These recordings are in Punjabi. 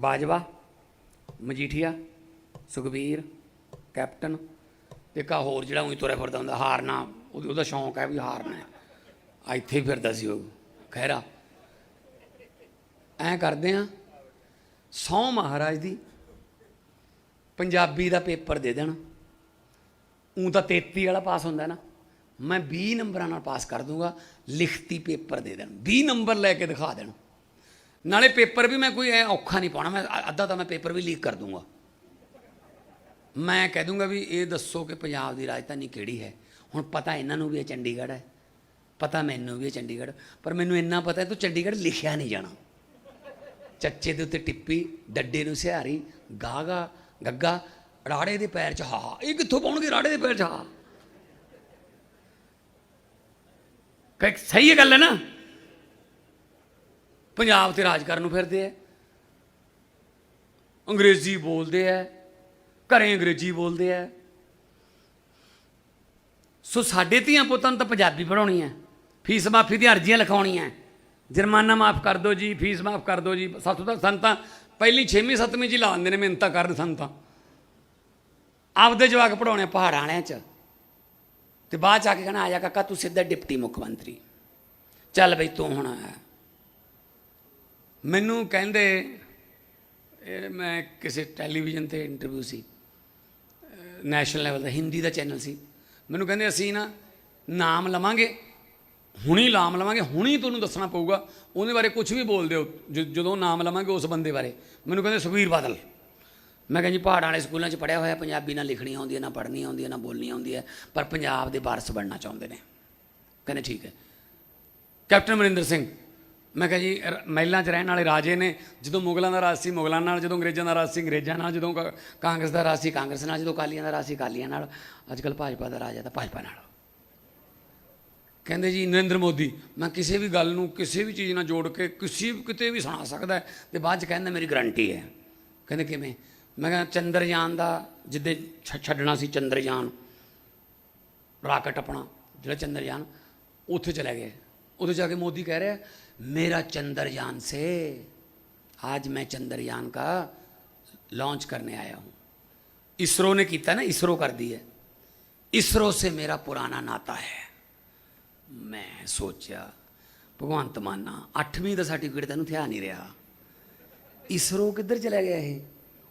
ਬਾਜਵਾ, ਮਜੀਠੀਆ, ਸੁਖਬੀਰ, ਕੈਪਟਨ, ਤੇ ਕਾ ਹੋਰ ਜਿਹੜਾ ਉਹੀ ਤੁਰਿਆ ਫਿਰਦਾ ਹੁੰਦਾ, ਹਾਰਨਾ, ਉਹਦਾ ਸ਼ੌਂਕ ਹੈ ਵੀ ਹਾਰਨਾ ਆ ਇੱਥੇ ਹੀ ਫਿਰਦਾ ਸੀ ਉਹ। ਖਹਿਰਾ। ਐਂ ਕਰਦੇ ਆ ਸੌ ਮਹਾਰਾਜ ਦੀ ਪੰਜਾਬੀ ਦਾ ਪੇਪਰ ਦੇ ਦੇਣ। ਉਂ ਤਾਂ 33 ਵਾਲਾ ਪਾਸ ਹੁੰਦਾ ਨਾ। ਮੈਂ 20 ਨੰਬਰਾਂ ਨਾਲ ਪਾਸ ਕਰ ਦੂੰਗਾ, ਲਿਖਤੀ ਪੇਪਰ ਦੇ ਦੇਣ। 20 ਨੰਬਰ ਲੈ ਕੇ ਦਿਖਾ ਦੇਣ। ਨਾਲੇ ਪੇਪਰ ਵੀ ਮੈਂ ਕੋਈ ਐ ਔਖਾ ਨਹੀਂ ਪਾਉਣਾ, ਮੈਂ ਅ- ਅੱਧਾ ਤਾਂ ਮੈਂ ਪੇਪਰ ਵੀ ਲੀਕ ਕਰ ਦੂੰਗਾ। ਮੈਂ ਕਹਿ ਦੂੰਗਾ ਵੀ ਇਹ ਦੱਸੋ ਕਿ ਪੰਜਾਬ ਦੀ ਰਾਜਧਾਨੀ ਕਿਹੜੀ ਹੈ? ਹੁਣ ਪਤਾ ਇਹਨਾਂ ਨੂੰ ਵੀ ਇਹ ਚੰਡੀਗੜ੍ਹ ਹੈ। ਪਤਾ ਮੈਨੂੰ ਵੀ ਇਹ ਚੰਡੀਗੜ੍ਹ, ਪਰ ਮੈਨੂੰ ਇੰਨਾ ਪਤਾ ਹੈ ਤੂੰ ਚੰਡੀਗੜ੍ਹ ਲਿਖਿਆ ਨਹੀਂ ਜਾਣਾ। ਚੱਚੇ ਦੇ ਉੱਤੇ ਟਿੱਪੀ, ਡੱਡੇ ਨੂੰ ਸਿਹਾਰੀ, ਗਾਗਾ, ਗੱਗਾ, ਰਾੜੇ ਦੇ ਪੈਰ 'ਚ ਹਾ ਇਹ ਕਿੱਥੋਂ ਪਾਉਣਗੇ ਰਾੜੇ ਦੇ ਪੈਰ 'ਚ ਹਾ ਕਿ ਸਹੀ ਹੈ ਗੱਲ ਹੈ ਨਾ? ਪੰਜਾਬ ਤੇ ਰਾਜ ਕਰਨ ਨੂੰ ਫਿਰਦੇ ਐ। ਅੰਗਰੇਜ਼ੀ ਬੋਲਦੇ ਐ, ਘਰੇ ਅੰਗਰੇਜ਼ੀ ਬੋਲਦੇ ਐ। ਸੋ ਸਾਡੇ ਧੀਆਂ ਪੁੱਤਾਂ ਨੂੰ ਤਾਂ ਪੰਜਾਬੀ ਪੜਾਉਣੀ ਐ, ਫੀਸ ਮਾਫੀ ਦੀਆਂ ਅਰਜ਼ੀਆਂ ਲਿਖਾਉਣੀਆਂ ਜੁਰਮਾਨਾ ਮਾਫ ਕਰ ਦਿਓ ਜੀ, ਫੀਸ ਮਾਫ ਕਰ ਦਿਓ ਜੀ। ਸਾਥੋਂ ਤਾਂ ਸੰਤਾਂ ਪਹਿਲੀ 6ਵੀਂ 7ਵੀਂ ਚ ਹੀ ਲਾ ਦਿੰਦੇ ਨੇ ਮਿਹਨਤਾਂ ਕਰਨ ਸੰਤਾਂ। ਆਪਦੇ ਜਵਾਕ ਪੜਾਉਣੇ ਪਹਾੜਾਂ ਵਾਲਿਆਂ ਚ। ਤੇ ਬਾਅਦ ਚ ਆ ਕੇ ਕਹਿੰਦਾ ਆ ਜਾ ਕਾਕਾ, ਤੂੰ ਸਿੱਧਾ ਡਿਪਟੀ ਮੁੱਖ ਮੰਤਰੀ। ਚੱਲ ਬਈ ਤੂੰ ਹੁਣ ਆਇਆ ਮੈਨੂੰ ਕਹਿੰਦੇ, ਇਹ ਮੈਂ ਕਿਸੇ ਟੈਲੀਵਿਜ਼ਨ ਤੇ ਇੰਟਰਵਿਊ ਸੀ ਨੈਸ਼ਨਲ ਲੈਵਲ ਦਾ, ਹਿੰਦੀ ਦਾ ਚੈਨਲ ਸੀ। ਮੈਨੂੰ ਕਹਿੰਦੇ, ਅਸੀਂ ਨਾ ਨਾਮ ਲਵਾਂਗੇ, ਹੁਣੀ ਨਾਮ ਲਵਾਂਗੇ, ਹੁਣੀ ਤੁਹਾਨੂੰ ਦੱਸਣਾ ਪਊਗਾ, ਉਹਦੇ ਬਾਰੇ ਕੁਝ ਵੀ ਬੋਲ ਦਿਓ ਜ- ਜਦੋਂ ਨਾਮ ਲਵਾਂਗੇ ਉਸ ਬੰਦੇ ਬਾਰੇ। ਮੈਨੂੰ ਕਹਿੰਦੇ, ਸੁਖਬੀਰ ਬਾਦਲ। ਮੈਂ ਕਹਿੰਦੀ ਜੀ, ਪਹਾੜਾਂ ਵਾਲੇ ਸਕੂਲਾਂ 'ਚ ਪੜਿਆ ਹੋਇਆ, ਪੰਜਾਬੀ ਨਾ ਲਿਖਣੀ ਆਉਂਦੀ ਹੈ ਨਾ ਪੜ੍ਹਨੀ ਆਉਂਦੀ ਹੈ ਨਾ ਬੋਲਣੀ ਆਉਂਦੀ ਹੈ ਪਰ ਪੰਜਾਬ ਦੇ ਵਾਰਸ ਬਣਨਾ ਚਾਹੁੰਦੇ ਨੇ। ਕਹਿੰਦੇ, ਠੀਕ ਹੈ। ਕੈਪਟਨ ਅਮਰਿੰਦਰ ਸਿੰਘ ਮੈਂ ਕਿਹਾ ਜੀ, ਰ- ਮਹਿਲਾਂ 'ਚ ਰਹਿਣ ਵਾਲੇ ਰਾਜੇ ਨੇ, ਜਦੋਂ ਮੁਗਲਾਂ ਦਾ ਰਾਜ ਸੀ, ਮੁਗਲਾਂ ਨਾਲ ਜਦੋਂ ਅੰਗਰੇਜ਼ਾਂ ਦਾ ਰਾਜ ਸੀ, ਅੰਗਰੇਜ਼ਾਂ ਨਾਲ ਜਦੋਂ ਕਾਂਗਰਸ ਦਾ ਰਾਜ ਸੀ, ਕਾਂਗਰਸ ਨਾਲ ਜਦੋਂ ਅਕਾਲੀਆਂ ਦਾ ਰਾਜ ਸੀ, ਅਕਾਲੀਆਂ ਨਾਲ ਅੱਜ ਕੱਲ੍ਹ ਭਾਜਪਾ ਦਾ ਰਾਜ ਹੈ ਤਾਂ ਭਾਜਪਾ ਨਾਲ। ਕਹਿੰਦੇ ਜੀ, ਨਰਿੰਦਰ ਮੋਦੀ, ਮੈਂ ਕਿਸੇ ਵੀ ਗੱਲ ਨੂੰ ਕਿਸੇ ਵੀ ਚੀਜ਼ ਨਾਲ ਜੋੜ ਕੇ ਕਿਸੇ ਵੀ ਕਿਤੇ ਵੀ ਸੁਣਾ ਸਕਦਾ ਹੈ, ਤੇ ਬਾਅਦ ਚ ਕਹਿੰਦਾ ਮੇਰੀ ਗਰੰਟੀ ਹੈ। ਕਹਿੰਦੇ ਕਿਵੇਂ? ਮੈਂ ਕਿਹਾ ਚੰਦਰਯਾਨ ਦਾ ਜਿੱਦੇ ਛ- ਛੱਡਣਾ ਸੀ ਚੰਦਰਯਾਨ, ਰਾਕਟ ਆਪਣਾ, ਜਿਹੜਾ ਚੰਦਰਯਾਨ, ਉੱਥੇ ਚਲੇ ਗਏ ਉੱਥੇ ਜਾ ਕੇ ਮੋਦੀ ਕਹਿ ਰਿਹਾ ਮੇਰਾ चंद्रयान से आज मैं चंद्रयान का लॉन्च करने आया हूं इसरो ने किया ना इसरो कर दी है इसरो से मेरा पुराना नाता है ਮੈਂ ਸੋਚਿਆ ਭਗਵੰਤ ਮਾਨਾ 8ਵੀਂ ਦਾ ਸਰਟੀਫਿਕੇਟ ਤੈਨੂੰ ਥਿਆ ਨਹੀਂ ਰਿਹਾ ਇਸਰੋ ਕਿੱਧਰ ਚਲਾ ਗਿਆ ਇਹ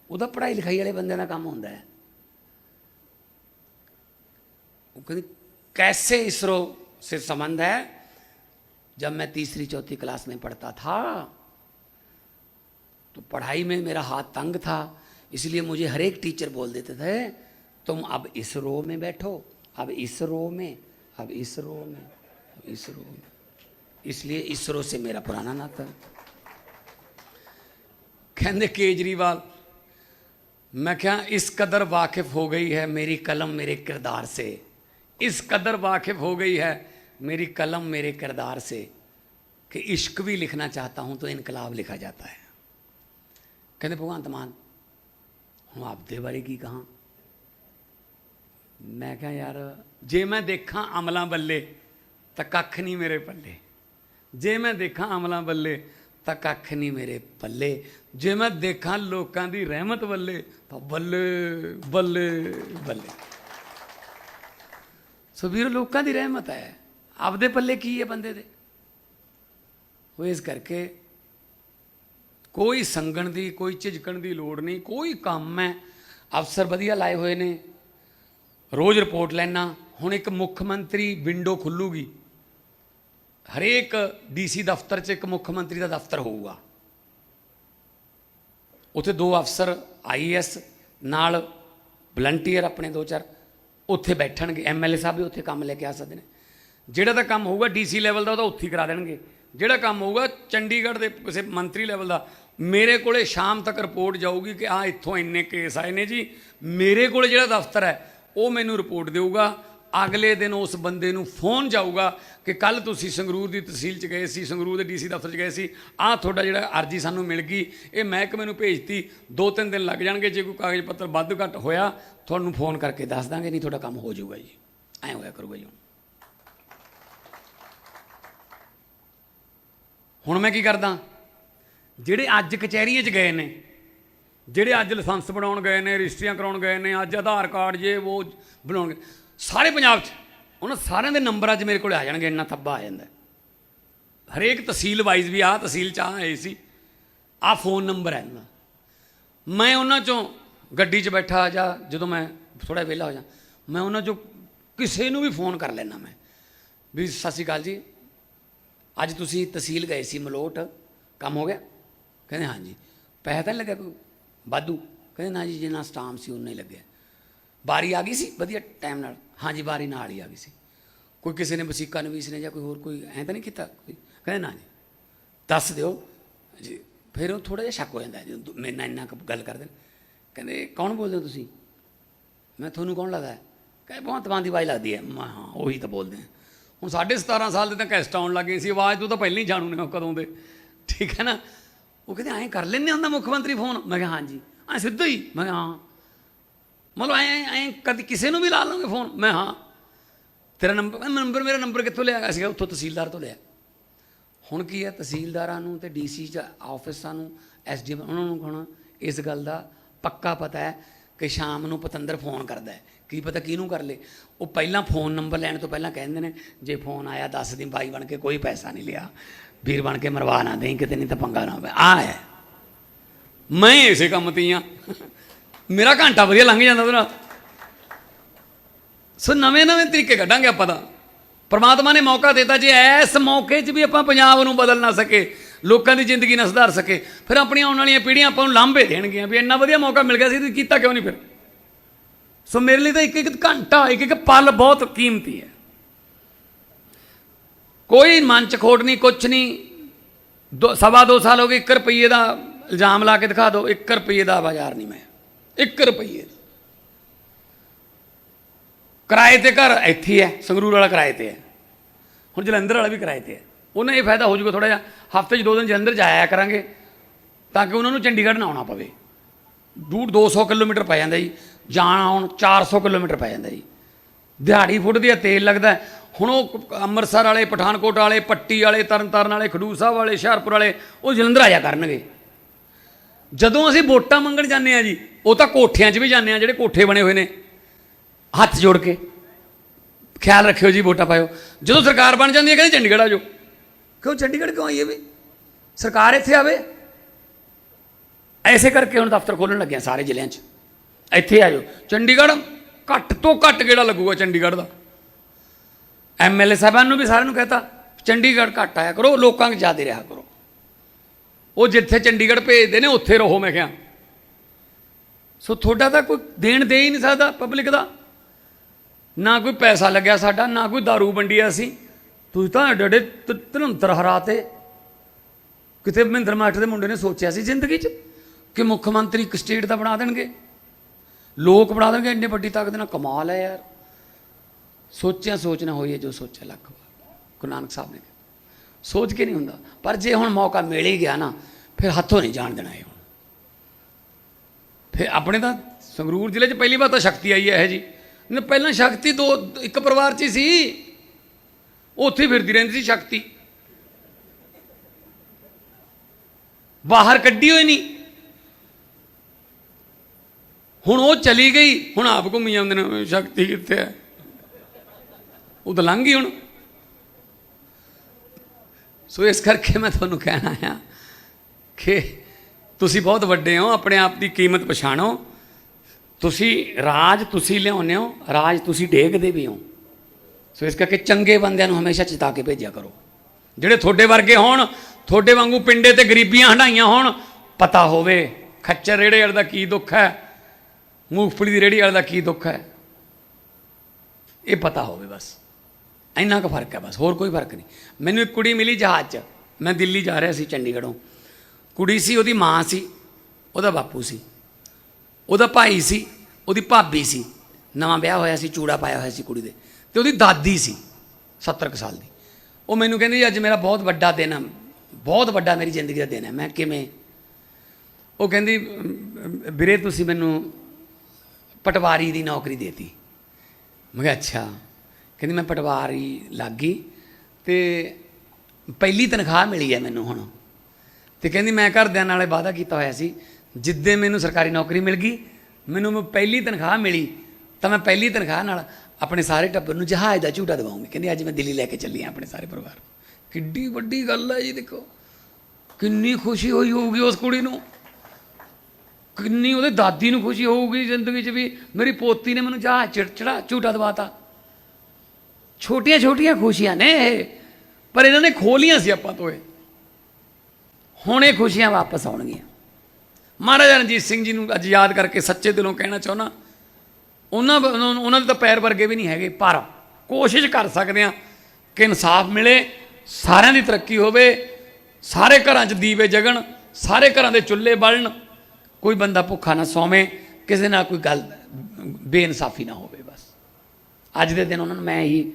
ਉਹਦਾ ਪੜ੍ਹਾਈ ਲਿਖਾਈ ਵਾਲੇ ਬੰਦਿਆਂ ਦਾ ਕੰਮ ਹੁੰਦਾ ਹੈ वो कहती कैसे इसरो से संबंध है जब मैं तीसरी चौथी क्लास में पढ़ता था तो पढ़ाई में मेरा हाथ तंग था, इसलिए मुझे हर एक टीचर बोल देते थे, तुम अब इसरो में बैठो, अब इसरो में, अब इसरो में, अब इसरो में। इसलिए इसरो से मेरा पुराना नाता। कहते केजरीवाल, मैं क्या इस कदर वाकिफ हो गई है मेरी कलम मेरे किरदार से? इस कदर वाकिफ हो गई है मेरी कलम मेरे किरदार से कि इश्क भी लिखना चाहता हूं तो इनकलाब लिखा जाता है कहते भगवंत मान हूँ आपदे बारे की कहा ਮੈਂ ਕਿਹਾ ਯਾਰ ਜੇ ਮੈਂ ਦੇਖਾਂ ਅਮਲਾਂ ਬੱਲੇ ਤਾਂ ਕੱਖ ਨਹੀਂ ਮੇਰੇ ਪੱਲੇ ਜੇ ਮੈਂ ਦੇਖਾਂ ਅਮਲਾਂ ਬੱਲੇ ਤਾਂ ਕੱਖ ਨਹੀਂ ਮੇਰੇ ਪੱਲੇ ਜੇ ਮੈਂ ਦੇਖਾਂ ਲੋਕਾਂ ਦੀ ਰਹਿਮਤ ਬੱਲੇ ਤਾਂ ਬੱਲੇ ਬੱਲੇ ਬੱਲੇ ਸੋ ਵੀਰ ਲੋਕਾਂ ਦੀ ਰਹਿਮਤ ਹੈ ਆਪਦੇ ਪੱਲੇ ਕੀ ਹੈ ਬੰਦੇ ਦੇ? ਉਹ ਇਸ ਕਰਕੇ ਕੋਈ ਸੰਗਣ ਦੀ, ਕੋਈ ਝਿਜਕਣ ਦੀ ਲੋੜ ਨਹੀਂ, ਕੋਈ ਕੰਮ ਹੈ। ਅਫਸਰ ਵਧੀਆ ਲਾਏ ਹੋਏ ਨੇ। ਰੋਜ਼ ਰਿਪੋਰਟ ਲੈਣਾ ਹੁਣ ਇੱਕ ਮੁੱਖ ਮੰਤਰੀ ਵਿੰਡੋ ਖੁੱਲੂਗੀ। ਹਰੇਕ ਡੀਸੀ ਦਫ਼ਤਰ 'ਚ ਇੱਕ ਮੁੱਖ ਮੰਤਰੀ ਦਾ ਦਫ਼ਤਰ ਹੋਊਗਾ। ਉੱਥੇ ਦੋ ਅਫਸਰ ਆਈਐਸ ਨਾਲ ਵਲੰਟੀਅਰ ਆਪਣੇ ਦੋ ਚਾਰ, ਉੱਥੇ ਬੈਠਣਗੇ। ਐਮਐਲਏ ਸਾਹਿਬ ਵੀ ਉੱਥੇ ਕੰਮ ਲੈ ਕੇ ਆ ਸਕਦੇ ਨੇ। ਜਿਹੜਾ ਤਾਂ ਕੰਮ ਹੋਊਗਾ ਡੀਸੀ ਲੈਵਲ ਦਾ ਉਹਦਾ ਉੱਥੇ ਹੀ ਕਰਾ ਦੇਣਗੇ। ਜਿਹੜਾ ਕੰਮ ਹੋਊਗਾ ਚੰਡੀਗੜ੍ਹ ਦੇ ਕਿਸੇ ਮੰਤਰੀ ਲੈਵਲ ਦਾ। ਮੇਰੇ ਕੋਲੇ ਸ਼ਾਮ ਤੱਕ ਰਿਪੋਰਟ ਜਾਊਗੀ ਕਿ ਆ ਇੱਥੋਂ ਇੰਨੇ ਕੇਸ ਆਏ ਨੇ ਜੀ। ਮੇਰੇ ਕੋਲੇ ਜਿਹੜਾ ਦਫ਼ਤਰ ਹੈ, ਉਹ ਮੈਨੂੰ ਰਿਪੋਰਟ ਦੇਊਗਾ। ਅਗਲੇ ਦਿਨ ਉਸ ਬੰਦੇ ਨੂੰ ਫੋਨ ਜਾਊਗਾ ਕਿ ਕੱਲ ਤੁਸੀਂ ਸੰਗਰੂਰ ਦੀ ਤਹਿਸੀਲ ਚ ਗਏ ਸੀ, ਸੰਗਰੂਰ ਦੇ ਡੀਸੀ ਦਫ਼ਤਰ ਚ ਗਏ ਸੀ। ਆਹ ਤੁਹਾਡਾ ਜਿਹੜਾ ਅਰਜੀ ਸਾਨੂੰ ਮਿਲ ਗਈ। ਇਹ ਮਹਿਕਮੇ ਨੂੰ ਭੇਜਤੀ। ਦੋ ਤਿੰਨ ਦਿਨ ਲੱਗ ਜਾਣਗੇ। ਜੇ ਕੋਈ ਕਾਗਜ਼ ਪੱਤਰ ਵੱਧ ਘੱਟ ਹੋਇਆ, ਤੁਹਾਨੂੰ ਫੋਨ ਕਰਕੇ ਦੱਸ ਦਾਂਗੇ, ਨਹੀਂ ਤੁਹਾਡਾ ਕੰਮ ਹੋ ਜਾਊਗਾ ਜੀ। ਐਂ ਹੋਇਆ ਕਰੂਗਾ ਜੀ ਹੁਣ ਮੈਂ ਕੀ ਕਰਦਾ? ਜਿਹੜੇ ਅੱਜ ਕਚਹਿਰੀਆਂ 'ਚ ਗਏ ਨੇ, ਜਿਹੜੇ ਅੱਜ ਲਾਇਸੈਂਸ ਬਣਾਉਣ ਗਏ ਨੇ, ਰਜਿਸਟਰੀਆਂ ਕਰਾਉਣ ਗਏ ਨੇ, ਅੱਜ ਆਧਾਰ ਕਾਰਡ ਜੇ ਉਹ ਬਣਾਉਣ ਗਏ ਸਾਰੇ ਪੰਜਾਬ 'ਚ, ਉਹਨਾਂ ਸਾਰਿਆਂ ਦੇ ਨੰਬਰ ਅੱਜ ਮੇਰੇ ਕੋਲ ਆ ਜਾਣਗੇ, ਇੰਨਾ ਥੱਬਾ ਆ ਜਾਂਦਾ। ਹਰੇਕ ਤਹਿਸੀਲ ਵਾਈਜ਼ ਵੀ ਆਹ ਤਹਿਸੀਲ ਚ ਆਹ ਆਏ ਸੀ, ਆਹ ਫੋਨ ਨੰਬਰ ਹੈ ਇਹਨਾਂ ਮੈਂ ਉਹਨਾਂ ਚੋਂ ਗੱਡੀ 'ਚ ਬੈਠਾ ਜਾਂ ਜਦੋਂ ਮੈਂ ਥੋੜਾ ਵਿਹਲਾ ਹੋ ਜਾ, ਮੈਂ ਉਹਨਾਂ ਚੋਂ ਕਿਸੇ ਨੂੰ ਵੀ ਫੋਨ ਕਰ ਲੈਣਾ ਮੈਂ। ਵੀ ਸਤਿ ਸ਼੍ਰੀ ਅਕਾਲ ਜੀ ਅੱਜ ਤੁਸੀਂ ਤਹਿਸੀਲ ਗਏ ਸੀ ਮਲੋਟ, ਕੰਮ ਹੋ ਗਿਆ? ਕਹਿੰਦੇ ਹਾਂਜੀ। ਪੈਸਾ ਤਾਂ ਨਹੀਂ ਲੱਗਿਆ ਕੋਈ? ਵਾਧੂ। ਕਹਿੰਦੇ ਨਾ ਜੀ, ਜਿੰਨਾ ਸਟਾਮ ਸੀ ਉਨਾ ਹੀ ਲੱਗਿਆ। ਬਾਰੀ ਆ ਗਈ ਸੀ? ਵਧੀਆ ਟਾਈਮ ਨਾਲ। ਹਾਂਜੀ ਬਾਰੀ ਨਾਲ ਹੀ ਆ ਗਈ ਸੀ। ਕੋਈ ਕਿਸੇ ਨੇ ਵਸੀਕਾ ਨਵੀਸ ਨੇ ਜਾਂ ਕੋਈ ਹੋਰ ਕੋਈ ਐਂ ਤਾਂ ਨਹੀਂ ਕੀਤਾ? ਕੋਈ? ਕਹਿੰਦੇ ਨਾ ਜੀ। ਦੱਸ ਦਿਓ। ਜੀ, ਫਿਰ ਉਹ ਥੋੜਾ ਜਿਹਾ ਸ਼ੱਕ ਹੋ ਜਾਂਦਾ ਜਦੋਂ ਮੇਰੇ ਨਾਲ ਇੰਨਾ ਕੁ ਗੱਲ ਕਰਦੇ ਨੇ। ਕਹਿੰਦੇ, ਕੌਣ ਬੋਲਦੇ ਹੋ ਤੁਸੀਂ? ਮੈਂ, ਤੁਹਾਨੂੰ ਕੌਣ ਲੱਗਦਾ ਹੈ? ਕਹਿੰਦੇ, ਬਹੁਤ ਮਾਨ ਦੀ ਆਵਾਜ਼ ਲੱਗਦੀ ਹੈ। ਮੈਂ, ਹਾਂ, ਉਹੀ ਤਾਂ ਬੋਲਦੇ ਹਾਂ। ਹੁਣ ਸਾਢੇ 17 ਸਾਲ ਦੇ ਤਾਂ ਕੈਸਟ ਆਉਣ ਲੱਗੇ ਸੀ, ਆਵਾਜ਼ ਤੋਂ ਤਾਂ ਪਹਿਲਾਂ ਹੀ ਜਾਣੂ ਨੇ ਉਹ ਕਦੋਂ ਦੇ। ਠੀਕ ਹੈ ਨਾ? ਉਹ ਕਹਿੰਦੇ, ਐਂ ਕਰ ਲੈਂਦੇ ਹੁੰਦਾ ਮੁੱਖ ਮੰਤਰੀ ਫੋਨ? ਮੈਂ ਕਿਹਾ, ਹਾਂਜੀ। ਐਂ ਸਿੱਧਾ ਹੀ ਮੈਂ ਕਿਹਾ, ਹਾਂ। ਮਤਲਬ ਐਂ ਐਂ ਕਦੀ ਕਿਸੇ ਨੂੰ ਵੀ ਲਾ ਲਓਗੇ ਫੋਨ? ਮੈਂ ਹਾਂ। ਤੇਰਾ ਨੰਬਰ ਨੰਬਰ ਮੇਰਾ ਨੰਬਰ ਕਿੱਥੋਂ ਲਿਆ ਗਿਆ ਸੀਗਾ? ਉੱਥੋਂ ਤਹਿਸੀਲਦਾਰ ਤੋਂ ਲਿਆ। ਹੁਣ ਕੀ ਹੈ? ਤਹਿਸੀਲਦਾਰਾਂ ਨੂੰ ਤੇ ਡੀਸੀ ਚ ਆਫਿਸਾਂ ਨੂੰ ਐਸਡੀਐਮ ਉਹਨਾਂ ਨੂੰ ਹੁਣ ਇਸ ਗੱਲ ਦਾ ਪੱਕਾ ਪਤਾ ਹੈ ਕਿ ਸ਼ਾਮ ਨੂੰ ਪਤੰਦਰ ਫੋਨ ਕਰਦਾ ਹੈ। ਕੀ ਪਤਾ ਕਿਹਨੂੰ ਕਰ ਲੇ ਉਹ ਪਹਿਲਾਂ ਫੋਨ ਨੰਬਰ ਲੈਣ ਤੋਂ ਪਹਿਲਾਂ ਕਹਿੰਦੇ ਨੇ, ਜੇ ਫੋਨ ਆਇਆ ਦੱਸ ਦਿਨ ਬਾਈ ਬਣ ਕੇ ਕੋਈ ਪੈਸਾ ਨਹੀਂ ਲਿਆ, ਵੀਰ ਬਣ ਕੇ ਮਰਵਾ ਨਾ ਦੇਈ, ਕਿਤੇ ਨਹੀਂ ਤਾਂ ਪੰਗਾ ਨਾ ਹੋਵੇ। ਆ ਹੈ। ਮੈਂ ਇਸੇ ਕੰਮ ਤੇ ਹੀ ਆ ਮੇਰਾ ਘੰਟਾ ਵਧੀਆ ਲੰਘ ਜਾਂਦਾ ਉਹਦੇ ਨਾਲ। ਸੋ ਨਵੇਂ ਨਵੇਂ ਤਰੀਕੇ ਕੱਢਾਂਗੇ ਆਪਾਂ ਤਾਂ। ਪਰਮਾਤਮਾ ਨੇ ਮੌਕਾ ਦਿੱਤਾ ਜੇ ਐਸ ਮੌਕੇ 'ਚ ਵੀ ਆਪਾਂ ਪੰਜਾਬ ਨੂੰ ਬਦਲ ਨਾ ਸਕੇ, ਲੋਕਾਂ ਦੀ ਜ਼ਿੰਦਗੀ ਨਾ ਸੁਧਾਰ ਸਕੇ, ਫਿਰ ਆਪਣੀਆਂ ਆਉਣ ਵਾਲੀਆਂ ਪੀੜ੍ਹੀਆਂ ਆਪਾਂ ਨੂੰ ਲਾਂਭੇ ਦੇਣਗੀਆਂ ਵੀ ਇੰਨਾ ਵਧੀਆ ਮੌਕਾ ਮਿਲ ਗਿਆ ਸੀ ਤੇ ਕੀਤਾ ਕਿਉਂ ਨਹੀਂ ਫਿਰ? ਸੋ ਮੇਰੇ ਲਈ ਤਾਂ ਇੱਕ ਇੱਕ ਘੰਟਾ ਇੱਕ ਇੱਕ ਪਲ ਬਹੁਤ ਕੀਮਤੀ ਹੈ। ਕੋਈ ਮਨ ਚ ਖੋਟ ਨਹੀਂ, ਕੁਛ ਨਹੀਂ। ਦੋ, ਸਵਾ ਦੋ ਸਾਲ ਹੋ ਗਏ 1 ਰੁਪਏ ਦਾ ਇਲਜ਼ਾਮ ਲਾ ਕੇ ਦਿਖਾ ਦਿਓ 1 ਰੁਪਏ ਦਾ ਬਾਜ਼ਾਰ ਨਹੀਂ ਮੈਂ। 1 ਰੁਪਏ ਕਿਰਾਏ ਤੇ ਘਰ ਇੱਥੇ ਹੈ, ਸੰਗਰੂਰ ਵਾਲਾ ਕਿਰਾਏ ਤੇ ਹੈ। ਹੁਣ ਜਲੰਧਰ ਵਾਲਾ ਵੀ ਕਿਰਾਏ ਤੇ ਹੈ। ਉਹਨਾਂ ਇਹ ਫਾਇਦਾ ਹੋ ਜਾਊਗਾ ਥੋੜਾ ਜਿਹਾ, ਹਫ਼ਤੇ 'ਚ ਦੋ ਦਿਨ ਜਲੰਧਰ ਜਾਇਆ ਕਰਾਂਗੇ, ਤਾਂ ਕਿ ਉਹਨਾਂ ਨੂੰ ਚੰਡੀਗੜ੍ਹ ਨਾ ਆਉਣਾ ਪਵੇ। ਦੂਰ 200 ਕਿਲੋਮੀਟਰ ਪੈ ਜਾਂਦਾ ਜੀ। ਜਾਣ ਆਉਣ 400 ਕਿਲੋਮੀਟਰ ਪੈ ਜਾਂਦਾ ਜੀ। ਦਿਹਾੜੀ ਫੁੱਟ ਦੀ ਤੇਲ ਲੱਗਦਾ। ਹੁਣ ਉਹ ਅੰਮ੍ਰਿਤਸਰ ਵਾਲੇ, ਪਠਾਨਕੋਟ ਵਾਲੇ, ਪੱਟੀ ਵਾਲੇ, ਤਰਨਤਾਰਨ ਵਾਲੇ, ਖਡੂਰ ਸਾਹਿਬ ਵਾਲੇ, ਹੁਸ਼ਿਆਰਪੁਰ ਵਾਲੇ, ਉਹ ਜਲੰਧਰ ਆਇਆ ਕਰਨਗੇ। ਜਦੋਂ ਅਸੀਂ ਵੋਟਾਂ ਮੰਗਣ ਜਾਂਦੇ ਆ ਜੀ, ਉਹ ਤਾਂ ਕੋਠਿਆਂ 'ਚ ਵੀ ਜਾਂਦੇ ਆ, ਜਿਹੜੇ ਕੋਠੇ ਬਣੇ ਹੋਏ ਨੇ। ਹੱਥ ਜੋੜ ਕੇ। ਖਿਆਲ ਰੱਖਿਓ ਜੀ, ਵੋਟਾਂ ਪਾਇਓ। ਜਦੋਂ ਸਰਕਾਰ ਬਣ ਜਾਂਦੀ ਹੈ ਕਹਿੰਦੇ ਚੰਡੀਗੜ੍ਹ ਆ ਜਾਓ। ਕਿਉਂ, ਚੰਡੀਗੜ੍ਹ ਕਿਉਂ ਆਈਏ ਵੀ? ਸਰਕਾਰ ਇੱਥੇ ਆਵੇ। ਐਸੇ ਕਰਕੇ ਹੁਣ ਦਫ਼ਤਰ ਖੋਲਣ ਲੱਗਿਆ ਸਾਰੇ ਜ਼ਿਲ੍ਹਿਆਂ 'ਚ। ਇੱਥੇ ਆ ਜਾਓ। ਚੰਡੀਗੜ੍ਹ ਘੱਟ ਤੋਂ ਘੱਟ ਕਿਹੜਾ ਲੱਗੂਗਾ ਚੰਡੀਗੜ੍ਹ ਦਾ? ਐਮਐਲਏ ਸਾਹਿਬਾਨ ਨੂੰ ਵੀ ਸਾਰਿਆਂ ਨੂੰ ਕਹਤਾ, ਚੰਡੀਗੜ੍ਹ ਘੱਟ ਆਇਆ ਕਰੋ, ਲੋਕਾਂ 'ਚ ਜ਼ਿਆਦਾ ਰਿਹਾ ਕਰੋ। ਉਹ ਜਿੱਥੇ ਚੰਡੀਗੜ੍ਹ ਭੇਜਦੇ ਨੇ, ਉੱਥੇ ਰਹੋ ਮੈਂ ਕਿਹਾ। ਸੋ ਤੁਹਾਡਾ ਤਾਂ ਕੋਈ ਦੇਣ ਦੇ ਹੀ ਨਹੀਂ ਸਕਦਾ ਪਬਲਿਕ ਦਾ। ਨਾ ਕੋਈ ਪੈਸਾ ਲੱਗਿਆ ਸਾਡਾ, ਨਾ ਕੋਈ दारू ਵੰਡੀ ਅਸੀਂ। ਤੁਸੀਂ ਤਾਂ ਏਡੇ ਏਡੇ ਤ- ਧਨੰਤਰ ਹਰਾਤੇ ਕਿਤੇ ਮਹਿੰਦਰ ਮਾਟ ਦੇ ਮੁੰਡੇ ਨੇ ਸੋਚਿਆ ਸੀ ਜ਼ਿੰਦਗੀ 'ਚ ਕਿ ਮੁੱਖ ਮੰਤਰੀ ਇੱਕ ਸਟੇਟ ਦਾ ਬਣਾ ਦੇਣਗੇ? ਲੋਕ ਬਣਾ ਦੇਣਗੇ, ਇੰਨੇ ਵੱਡੀ ਤਾਕਤ ਨਾਲ ਕਮਾਲ ਹੈ ਯਾਰ। ਸੋਚਿਆ, ਸੋਚਣਾ ਹੋਈ ਹੈ ਜੋ ਸੋਚਿਆ, ਲੱਖ ਵਾਰ। ਗੁਰੂ ਨਾਨਕ ਸਾਹਿਬ ਨੇ ਕਿਹਾ। ਸੋਚ ਕੇ ਨਹੀਂ ਹੁੰਦਾ। ਪਰ ਜੇ ਹੁਣ ਮੌਕਾ ਮਿਲ ਹੀ ਗਿਆ ਨਾ, ਫਿਰ ਹੱਥੋਂ ਨਹੀਂ ਜਾਣ ਦੇਣਾ ਇਹ ਹੁਣ। ਫਿਰ ਆਪਣੇ ਤਾਂ ਸੰਗਰੂਰ ਜ਼ਿਲ੍ਹੇ 'ਚ ਪਹਿਲੀ ਵਾਰ ਤਾਂ ਸ਼ਕਤੀ ਆਈ ਹੈ ਇਹ ਜੀ। ਨਹੀਂ ਪਹਿਲਾਂ ਸ਼ਕਤੀ ਦੋ, ਇੱਕ ਪਰਿਵਾਰ 'ਚ ਹੀ ਸੀ। ਉੱਥੇ ਫਿਰਦੀ ਰਹਿੰਦੀ ਸੀ ਸ਼ਕਤੀ। ਬਾਹਰ ਕੱਢੀ ਹੋਈ ਨਹੀਂ। ਹੁਣ ਉਹ ਚਲੀ ਗਈ, ਹੁਣ ਆਪ ਘੁੰਮੀ ਜਾਂਦੇ ਨੇ ਸ਼ਕਤੀ ਕਿੱਥੇ ਹੈ? ਉਹ ਤਾਂ ਲੰਘ ਗਈ ਹੁਣ। ਸੋ ਇਸ ਕਰਕੇ ਮੈਂ ਤੁਹਾਨੂੰ ਕਹਿਣਾ ਆ ਕਿ ਤੁਸੀਂ ਬਹੁਤ ਵੱਡੇ ਹੋ, ਆਪਣੇ ਆਪ ਦੀ ਕੀਮਤ ਪਛਾਣੋ। ਤੁਸੀਂ ਰਾਜ ਤੁਸੀਂ ਲਿਆਉਂਦੇ ਹੋ, ਰਾਜ ਤੁਸੀਂ ਡੇਗਦੇ ਵੀ ਹੋ। ਸੋ ਇਸ ਕਰਕੇ ਚੰਗੇ ਬੰਦਿਆਂ ਨੂੰ ਹਮੇਸ਼ਾ ਚਿਤਾ ਕੇ ਭੇਜਿਆ ਕਰੋ। ਜਿਹੜੇ ਤੁਹਾਡੇ ਵਰਗੇ ਹੋਣ, ਤੁਹਾਡੇ ਵਾਂਗੂ ਪਿੰਡੇ ਤੇ ਗਰੀਬੀਆਂ ਹੰਡਾਈਆਂ ਹੋਣ, ਪਤਾ ਹੋਵੇ ਖੱਚਰ ਰੇੜੇ ਵਾਲੇ ਦਾ ਕੀ ਦੁੱਖ ਹੈ। ਮੂੰਗਫਲੀ ਦੀ ਰੇੜੀ ਵਾਲੇ ਦਾ ਕੀ ਦੁੱਖ ਹੈ? ਇਹ ਪਤਾ ਹੋਵੇ ਬਸ। ਇੰਨਾ ਕੁ ਫ਼ਰਕ ਹੈ ਬਸ, ਹੋਰ ਕੋਈ ਫ਼ਰਕ ਨਹੀਂ। ਮੈਨੂੰ ਇੱਕ ਕੁੜੀ ਮਿਲੀ ਜਹਾਜ਼ 'ਚ। ਮੈਂ ਦਿੱਲੀ ਜਾ ਰਿਹਾ ਸੀ, ਚੰਡੀਗੜ੍ਹੋਂ। ਕੁੜੀ ਸੀ, ਉਹਦੀ ਮਾਂ ਸੀ, ਉਹਦਾ ਬਾਪੂ ਸੀ। ਉਹਦਾ ਭਾਈ ਸੀ, ਉਹਦੀ ਭਾਬੀ ਸੀ। ਨਵਾਂ ਵਿਆਹ ਹੋਇਆ ਸੀ, ਚੂੜਾ ਪਾਇਆ ਹੋਇਆ ਸੀ ਕੁੜੀ ਦੇ। ਤੇ ਉਹਦੀ ਦਾਦੀ ਸੀ 70 ਕੁ ਸਾਲ ਦੀ। ਉਹ ਮੈਨੂੰ ਕਹਿੰਦੀ, ਅੱਜ ਮੇਰਾ ਬਹੁਤ ਵੱਡਾ ਦਿਨ ਹੈ ਬਹੁਤ ਵੱਡਾ ਮੇਰੀ ਜ਼ਿੰਦਗੀ ਦਾ ਦਿਨ ਹੈ ਮੈਂ ਕਿਵੇਂ? ਉਹ ਕਹਿੰਦੀ ਵੀਰੇ, ਤੁਸੀਂ ਮੈਨੂੰ ਪਟਵਾਰੀ ਦੀ ਨੌਕਰੀ ਦੇਤੀ। ਮੈਂ ਕਿਹਾ, ਅੱਛਾ। ਕਹਿੰਦੀ, ਮੈਂ ਪਟਵਾਰੀ ਲੱਗ ਗਈ ਤੇ ਪਹਿਲੀ ਤਨਖਾਹ ਮਿਲੀ ਹੈ ਮੈਨੂੰ ਹੁਣ। ਤੇ ਕਹਿੰਦੀ, ਮੈਂ ਘਰਦਿਆਂ ਨਾਲੇ ਵਾਅਦਾ ਕੀਤਾ ਹੋਇਆ ਸੀ, ਜਿੱਦੇ ਮੈਨੂੰ ਸਰਕਾਰੀ ਨੌਕਰੀ ਮਿਲ ਗਈ, ਮੈਨੂੰ ਪਹਿਲੀ ਤਨਖਾਹ ਮਿਲੀ, ਤਾਂ ਮੈਂ ਪਹਿਲੀ ਤਨਖਾਹ ਨਾਲ ਆਪਣੇ ਸਾਰੇ ਟੱਬਰ ਨੂੰ ਜਹਾਜ਼ ਦਾ ਝੂਟਾ ਦਵਾਉਂਗੀ। ਕਹਿੰਦੀ, ਅੱਜ ਮੈਂ ਦਿੱਲੀ ਲੈ ਕੇ ਚੱਲੀ ਹਾਂ ਆਪਣੇ ਸਾਰੇ ਪਰਿਵਾਰ ਨੂੰ। ਕਿੱਡੀ ਵੱਡੀ ਗੱਲ ਹੈ ਜੀ, ਦੇਖੋ। ਕਿੰਨੀ ਖੁਸ਼ੀ ਹੋਈ ਹੋਊਗੀ ਉਸ ਕੁੜੀ ਨੂੰ। ਕਿੰਨੀ ਉਹਦੇ ਦਾਦੀ ਨੂੰ ਖੁਸ਼ੀ ਹੋਊਗੀ ਜ਼ਿੰਦਗੀ 'ਚ ਵੀ ਮੇਰੀ ਪੋਤੀ ਨੇ ਮੈਨੂੰ ਜਹਾਜ਼ ਚਿੜਚੜਾ ਝੂਟਾ ਦਵਾਤਾ। ਛੋਟੀਆਂ ਛੋਟੀਆਂ ਖੁਸ਼ੀਆਂ ਨੇ ਇਹ, ਪਰ ਇਹਨਾਂ ਨੇ ਖੋਲੀਆਂ ਸੀ ਆਪਾਂ ਤੋਂ ਇਹ। ਹੁਣ ਇਹ ਖੁਸ਼ੀਆਂ ਵਾਪਸ ਆਉਣਗੀਆਂ। ਮਹਾਰਾਜਾ ਰਣਜੀਤ ਸਿੰਘ ਜੀ ਨੂੰ ਅੱਜ ਯਾਦ ਕਰਕੇ ਸੱਚੇ ਦਿਲੋਂ ਕਹਿਣਾ ਚਾਹੁੰਦਾ, ਉਹਨਾਂ ਉਹਨਾਂ ਉਹਨਾਂ ਦੇ ਤਾਂ ਪੈਰ ਵਰਗੇ ਵੀ ਨਹੀਂ ਹੈਗੇ, ਪਰ ਕੋਸ਼ਿਸ਼ ਕਰ ਸਕਦੇ ਆ ਕਿ ਇਨਸਾਫ ਮਿਲੇ, ਸਾਰਿਆਂ ਦੀ ਤਰੱਕੀ ਹੋਵੇ, ਸਾਰੇ ਘਰਾਂ 'ਚ ਦੀਵੇ ਜਗਣ, ਸਾਰੇ ਘਰਾਂ ਦੇ ਚੁੱਲ੍ਹੇ ਬਲਣ ਕੋਈ ਬੰਦਾ ਭੁੱਖਾ ਨਾ ਸੌਵੇਂ, ਕਿਸੇ ਨਾਲ ਕੋਈ ਗੱਲ, ਬੇਇਨਸਾਫੀ ਨਾ ਹੋਵੇ ਬਸ। ਅੱਜ ਦੇ ਦਿਨ ਉਹਨਾਂ ਨੂੰ ਮੈਂ ਹੀ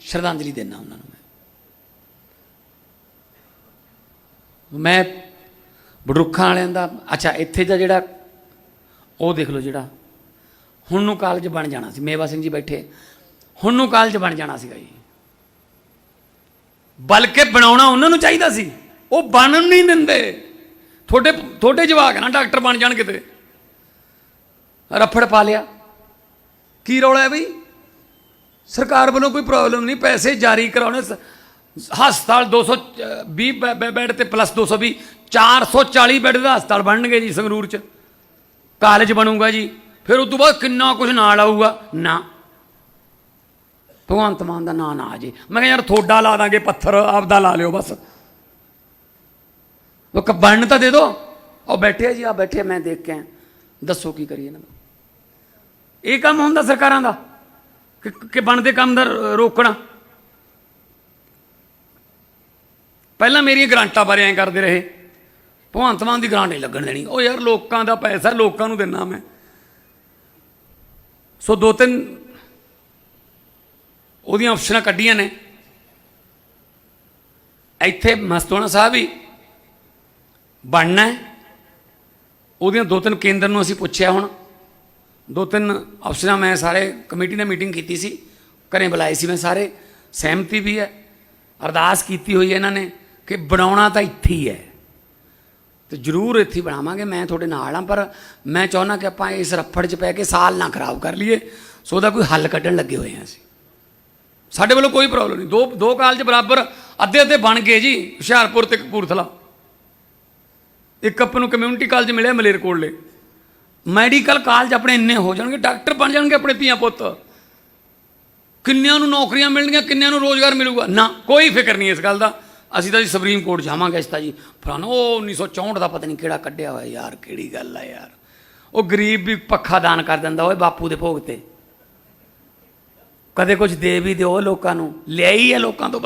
ਸ਼ਰਧਾਂਜਲੀ ਦੇਣਾ ਉਹਨਾਂ ਨੂੰ ਮੈਂ। ਮੈਂ ਬੜਰੁੱਖਾਂ ਵਾਲਿਆਂ ਦਾ, ਅੱਛਾ, ਇੱਥੇ ਦਾ ਜਿਹੜਾ, ਉਹ ਦੇਖ ਲਓ ਜਿਹੜਾ, ਹੁਣ ਨੂੰ ਕਾਲਜ ਬਣ ਜਾਣਾ ਸੀ, ਮੇਵਾ ਸਿੰਘ ਜੀ ਬੈਠੇ। ਹੁਣ ਨੂੰ ਕਾਲਜ ਬਣ ਜਾਣਾ ਸੀਗਾ ਜੀ। ਬਲਕਿ ਬਣਾਉਣਾ ਉਹਨਾਂ ਨੂੰ ਚਾਹੀਦਾ ਸੀ। ਉਹ ਬਣਨ ਨਹੀਂ ਦਿੰਦੇ। ਤੁਹਾਡੇ ਤੁਹਾਡੇ ਜਵਾਕ ਨਾ ਡਾਕਟਰ ਬਣ ਜਾਣ ਕਿਤੇ। ਰਫੜ ਪਾ ਲਿਆ। ਕੀ ਰੌਲਾ ਹੈ ਬਈ? ਸਰਕਾਰ ਵੱਲੋਂ ਕੋਈ ਪ੍ਰੋਬਲਮ ਨਹੀਂ, ਪੈਸੇ ਜਾਰੀ ਕਰਾਉਣੇ ਸ- ਹਸਪਤਾਲ 220 ਬੈ- ਬੈ- ਬੈੱਡ ਤੇ ਪਲੱਸ 220 440 ਬੈੱਡ ਦਾ ਹਸਪਤਾਲ ਬਣਨਗੇ ਜੀ ਸੰਗਰੂਰ ਚ। ਕਾਲਜ ਬਣੂਗਾ ਜੀ। ਫਿਰ ਉਸ ਤੋਂ ਬਾਅਦ ਕਿੰਨਾ ਕੁਝ ਨਾਲ ਆਊਗਾ? ਨਾ। ਭਗਵੰਤ ਮਾਨ ਦਾ ਨਾਂ ਨਾ ਆ ਜੇ। ਮੈਂ ਕਿਹਾ ਯਾਰ ਥੋੜਾ ਲਾ ਦਾਂਗੇ ਪੱਥਰ, ਆਪਦਾ ਲਾ ਲਿਓ ਬਸ। ਉਹ ਕ ਬਣਨ ਤਾਂ ਦੇ ਦੋ। ਉਹ ਬੈਠੇ ਜੀ, ਆ ਬੈਠੇ ਮੈਂ ਦੇਖ ਕੇ ਆਇਆ। ਦੱਸੋ ਕੀ ਕਰੀਏ ਇਹਨਾਂ ਦਾ। ਇਹ ਕੰਮ ਹੁੰਦਾ ਸਰਕਾਰਾਂ ਦਾ, ਕਿ ਬਣਦੇ ਕੰਮ ਦਾ ਰੋਕਣਾ। ਪਹਿਲਾਂ ਮੇਰੀਆਂ ਗਰਾਂਟਾਂ ਬਾਰੇ ਐਂ ਕਰਦੇ ਰਹੇ। ਭਗਵੰਤ ਮਾਨ ਦੀ ਗਰਾਂਟ ਨਹੀਂ ਲੱਗਣ ਦੇਣੀ। ਉਹ ਯਾਰ ਲੋਕਾਂ ਦਾ ਪੈਸਾ, ਲੋਕਾਂ ਨੂੰ ਦਿੰਨਾ ਮੈਂ। ਸੋ ਦੋ ਤਿੰਨ ਉਹਦੀਆਂ ਆਪਸ਼ਨਾਂ ਕੱਢੀਆਂ ਨੇ। ਇੱਥੇ ਮਸਤੋਣਾ ਸਾਹਿਬ ਵੀ ਬਣਨਾ ਉਹਦੀਆਂ ਦੋ ਤਿੰਨ ਕੇਂਦਰ ਨੂੰ ਅਸੀਂ ਪੁੱਛਿਆ ਹੁਣ। ਦੋ ਤਿੰਨ ਅਫਸਰਾਂ ਮੈਂ ਸਾਰੇ ਕਮੇਟੀ ਨੇ ਮੀਟਿੰਗ ਕੀਤੀ ਸੀ। ਘਰੇ ਬੁਲਾਏ ਸੀ ਮੈਂ ਸਾਰੇ। ਸਹਿਮਤੀ ਵੀ ਹੈ। ਅਰਦਾਸ ਕੀਤੀ ਹੋਈ ਹੈ ਇਹਨਾਂ ਨੇ ਕਿ ਬਣਾਉਣਾ ਤਾਂ ਇੱਥੇ ਹੀ ਹੈ। ਤੇ ਜ਼ਰੂਰ ਇੱਥੇ ਬਣਾਵਾਂਗੇ। ਮੈਂ ਤੁਹਾਡੇ ਨਾਲ ਹਾਂ, ਪਰ ਮੈਂ ਚਾਹੁੰਦਾ ਕਿ ਆਪਾਂ ਇਸ ਰੱਫੜ 'ਚ ਪੈ ਕੇ ਸਾਲ ਨਾ ਖਰਾਬ ਕਰ ਲਈਏ। ਸੋ ਉਹਦਾ ਕੋਈ ਹੱਲ ਕੱਢਣ ਲੱਗੇ ਹੋਏ ਹਾਂ ਅਸੀਂ। ਸਾਡੇ ਵੱਲੋਂ ਕੋਈ ਪ੍ਰੋਬਲਮ ਨਹੀਂ। ਦੋ ਦੋ ਕਾਲਜ ਬਰਾਬਰ ਅੱਧੇ ਅੱਧੇ ਬਣ ਗਏ ਜੀ। ਹੁਸ਼ਿਆਰਪੁਰ ਤੇ ਕਪੂਰਥਲਾ। ਇੱਕ ਆਪਾਂ ਨੂੰ ਕਮਿਊਨਿਟੀ ਕਾਲਜ ਮਿਲਿਆ ਮਲੇਰਕੋਟਲੇ ਮੈਡੀਕਲ ਕਾਲਜ ਆਪਣੇ ਇੰਨੇ ਹੋ ਜਾਣਗੇ ਡਾਕਟਰ ਬਣ ਜਾਣਗੇ ਆਪਣੇ ਧੀਆਂ ਪੁੱਤ। ਕਿੰਨਿਆਂ ਨੂੰ ਨੌਕਰੀਆਂ ਮਿਲਣਗੀਆਂ, ਕਿੰਨਿਆਂ ਨੂੰ ਰੋਜ਼ਗਾਰ ਮਿਲੂਗਾ? ਨਾ, ਕੋਈ ਫਿਕਰ ਨਹੀਂ ਇਸ ਗੱਲ ਦਾ। ਅਸੀਂ ਤਾਂ ਜੀ ਸੁਪਰੀਮ ਕੋਰਟ ਜਾਵਾਂਗੇ ਇਸ ਤਾਂ ਜੀ। ਫਲਾਣਾ ਉਹ 1964 ਦਾ ਪਤਾ ਨਹੀਂ ਕਿਹੜਾ ਕੱਢਿਆ ਹੋਇਆ, ਯਾਰ ਕਿਹੜੀ ਗੱਲ ਆ ਯਾਰ। ਉਹ ਗਰੀਬ ਵੀ ਪੱਖਾ ਦਾਨ ਕਰ ਦਿੰਦਾ, ਓਏ ਬਾਪੂ ਦੇ ਭੋਗ ਤੇ। ਕਦੇ ਕੁਝ ਦੇ ਵੀ ਦਿਓ ਲੋਕਾਂ ਨੂੰ, ਲਿਆਈ ਹੈ ਲੋਕਾਂ ਤੋਂ ਬਸ।